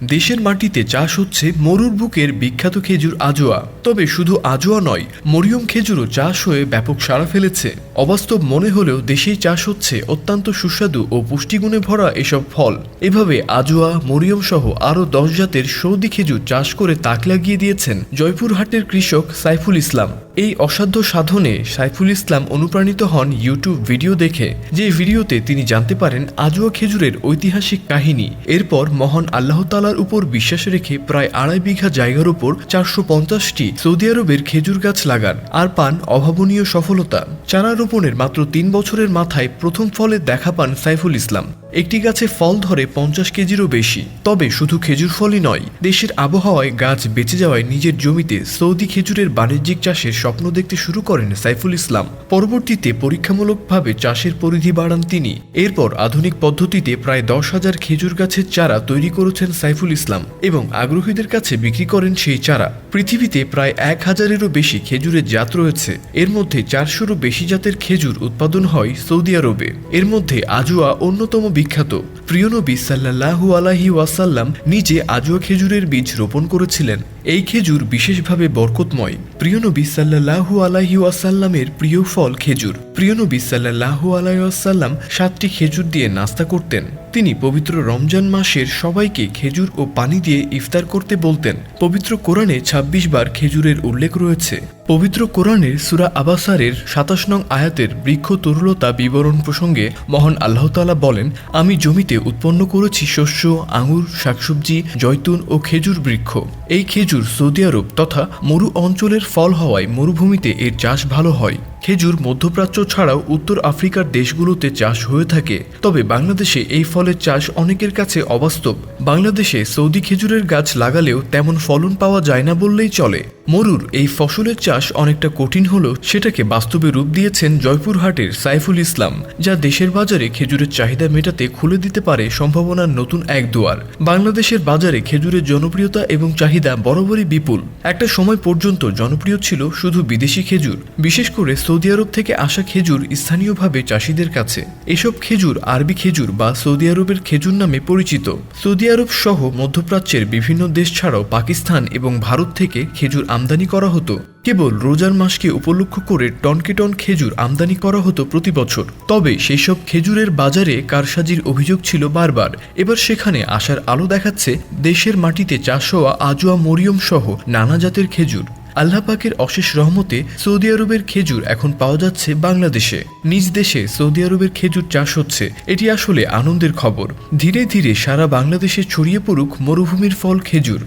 দেশের মাটিতে চাষ হচ্ছে মরুর বুকের বিখ্যাত খেজুর আজোয়া। তবে শুধু আজোয়া নয়, মরিয়ম খেজুরও চাষ হয়ে ব্যাপক সাড়া ফেলেছে। অবাস্তব মনে হলেও দেশেই চাষ হচ্ছে অত্যন্ত সুস্বাদু ও পুষ্টিগুণে ভরা এসব ফল। এভাবে আজোয়া, মরিয়ম সহ আরও দশ জাতের সৌদি খেজুর চাষ করে তাক লাগিয়ে দিয়েছেন জয়পুরহাটের কৃষক সাইফুল ইসলাম। এই অসাধ্য সাধনে সাইফুল ইসলাম অনুপ্রাণিত হন ইউটিউব ভিডিও দেখে, যে ভিডিওতে তিনি জানতে পারেন আজুয়া খেজুরের ঐতিহাসিক কাহিনী। এরপর মহান আল্লাহ তালার উপর বিশ্বাস রেখে প্রায় আড়াই বিঘা জায়গার উপর চারশো পঞ্চাশটি সৌদি আরবের খেজুর গাছ লাগান আর পান অভাবনীয় সফলতা। চারা রোপণের মাত্র তিন বছরের মাথায় প্রথম ফলে দেখা পান সাইফুল ইসলাম। একটি গাছে ফল ধরে পঞ্চাশ কেজিরও বেশি। তবে শুধু খেজুর ফলই নয়, দেশের আবহাওয়ায় গাছ বেঁচে যাওয়ায় নিজের জমিতে সৌদি খেজুরের বাণিজ্যিক চাষের স্বপ্ন দেখতে শুরু করেন সাইফুল ইসলাম। পরবর্তীতে পরীক্ষামূলকভাবে চাষের পরিধি বাড়ান তিনি। এরপর আধুনিক পদ্ধতিতে প্রায় দশ হাজার খেজুর গাছের চারা তৈরি করেছেন সাইফুল ইসলাম এবং আগ্রহীদের কাছে বিক্রি করেন সেই চারা। পৃথিবীতে প্রায় এক হাজারেরও বেশি খেজুরের জাত রয়েছে। এর মধ্যে চারশোরও বেশি জাতের খেজুর উৎপাদন হয় সৌদি আরবে। এর মধ্যে আজুয়া অন্যতম বিখ্যাত। প্রিয় নবী সাল্লাহু আলাহি ওয়াসাল্লাম নিজে আজুয়া খেজুরের বীজ রোপণ করেছিলেন। এই খেজুর বিশেষভাবে বরকতময়। প্রিয় নবী সাল্লাহু আলাহি ওয়াসাল্লামের প্রিয় ফল খেজুর। প্রিয় নবী সাল্লাহু আলাহি ওয়াসাল্লাম সাতটি খেজুর দিয়ে নাস্তা করতেন। তিনি পবিত্র রমজান মাসের সবাইকে খেজুর ও পানি দিয়ে ইফতার করতে বলতেন। পবিত্র কোরআনে ২৬ বার খেজুরের উল্লেখ রয়েছে। পবিত্র কোরআনের সুরা আবাসারের সাতাশ নং আয়াতের বৃক্ষ তরুলতা বিবরণ প্রসঙ্গে মহান আল্লাহতালা বলেন, আমি জমিতে উৎপন্ন করেছি শস্য, আঙুর, শাকসবজি জৈতুন ও খেজুর বৃক্ষ। এই খেজুর সৌদি আরব তথা মরু অঞ্চলের ফল হওয়ায় মরুভূমিতে এর চাষ ভালো হয়। খেজুর মধ্যপ্রাচ্য ছাড়াও উত্তর আফ্রিকার দেশগুলোতে চাষ হয়ে থাকে। তবে বাংলাদেশে এই ফলের চাষ অনেকের কাছে অবাস্তব। বাংলাদেশে সৌদি খেজুরের গাছ লাগালেও তেমন ফলন পাওয়া যায় না বললেই চলে। মরুর এই ফসলের চাষ অনেকটা কঠিন হলেও সেটাকে বাস্তবে রূপ দিয়েছেন জয়পুরহাটের সাইফুল ইসলাম, যা দেশের বাজারে খেজুরের চাহিদা মেটাতে খুলে দিতে পারে সম্ভাবনার নতুন এক দুয়ার। বাংলাদেশের বাজারে খেজুরের জনপ্রিয়তা এবং চাহিদা বরাবরই বিপুল। একটা সময় পর্যন্ত জনপ্রিয় ছিল শুধু বিদেশি খেজুর। বিশেষ করে সৌদি আরব থেকে আসা খেজুর স্থানীয়ভাবে চাষিদের কাছে। এসব খেজুর আরবি খেজুর বা সৌদি আরবের খেজুর নামে পরিচিত। সৌদি আরব সহ মধ্যপ্রাচ্যের বিভিন্ন দেশ ছাড়াও পাকিস্তান এবং ভারত থেকে খেজুর আমদানি করা হতো। কেবল রোজার মাসকে উপলক্ষ করে টনকে টন খেজুর আমদানি করা হতো প্রতি বছর। তবে সেই সব খেজুরের বাজারে কারসাজির অভিযোগ ছিল বারবার। এবার সেখানে আসার আলো দেখাচ্ছে দেশের মাটিতে চাষ হওয়া আজোয়া মরিয়ম সহ নানা জাতের খেজুর। আল্লাহ পাকের অশেষ রহমতে সৌদি আরবের খেজুর এখন পাওয়া যাচ্ছে বাংলাদেশে। নিজ দেশে সৌদি আরবের খেজুর চাষ হচ্ছে। এটি আসলে আনন্দের খবর। ধীরে ধীরে সারা বাংলাদেশে ছড়িয়ে পড়ুক মরুভূমির ফল খেজুর।